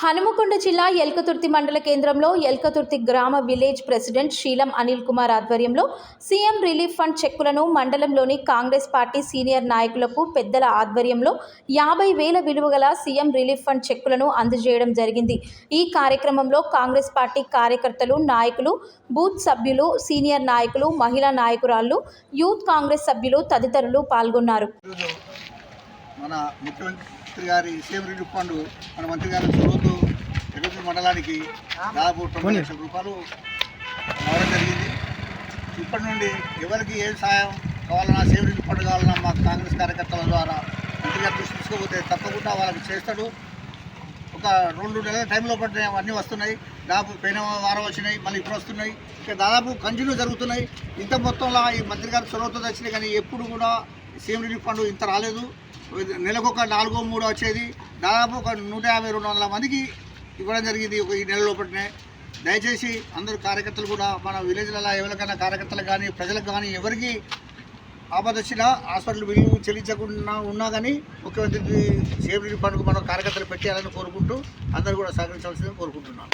హనుమకొండ జిల్లా ఎల్కతుర్తి మండల కేంద్రంలో ఎల్కతుర్తి గ్రామ విలేజ్ ప్రెసిడెంట్ శీలం అనిల్ కుమార్ ఆధ్వర్యంలో సీఎం రిలీఫ్ ఫండ్ చెక్కులను మండలంలోని కాంగ్రెస్ పార్టీ సీనియర్ నాయకులకు పెద్దల ఆధ్వర్యంలో యాభై వేల విలువ గల సీఎం రిలీఫ్ ఫండ్ చెక్కులను అందజేయడం జరిగింది. ఈ కార్యక్రమంలో కాంగ్రెస్ పార్టీ కార్యకర్తలు నాయకులు బూత్ సభ్యులు సీనియర్ నాయకులు మహిళా నాయకురాళ్ళు యూత్ కాంగ్రెస్ సభ్యులు తదితరులు పాల్గొన్నారు. మన ముఖ్యమంత్రి గారి సీఎం రిలీఫ్ ఫండ్ మన మంత్రి గారి ఎగురు మండలానికి దాదాపు తొమ్మిది లక్షల రూపాయలు రావడం జరిగింది. ఇప్పటి నుండి ఎవరికి ఏ సాయం కావాలన్నా రిలీఫ్ ఫండ్ కావాలన్నా మా కాంగ్రెస్ కార్యకర్తల ద్వారా దృష్టి తీసుకోకపోతే తప్పకుండా వాళ్ళకి చేస్తాడు. ఒక రెండు నెలల టైంలో పడిన అన్నీ వస్తున్నాయి. దాదాపు పోయిన వారం వచ్చినాయి మళ్ళీ ఇప్పుడు వస్తున్నాయి. ఇక దాదాపు కంటిన్యూ జరుగుతున్నాయి. ఇంత మొత్తంలో ఈ మంత్రి గారి చొరవతో వచ్చినాయి కానీ ఎప్పుడు కూడా సీఎం రిలీఫ్ ఫండ్ ఇంత రాలేదు. నెలకు ఒక నాలుగో మూడో వచ్చేది. దాదాపు ఒక నూట యాభై రెండు వందల మందికి ఇవ్వడం జరిగింది ఒక ఈ నెల లోపలనే. దయచేసి అందరూ కార్యకర్తలు కూడా మన విలేజ్లలో ఎవరికైనా కార్యకర్తలకు కానీ ప్రజలకు కానీ ఎవరికి ఆపద వచ్చినా హాస్పిటల్ బిల్లు చెల్లించకుండా ఉన్నా కానీ ముఖ్యమంత్రి సేఫ్ రిలీఫ్ ఫండ్కు మనం కార్యకర్తలు పెట్టాలని కోరుకుంటూ అందరూ కూడా సహకరించవలసిందని కోరుకుంటున్నాను.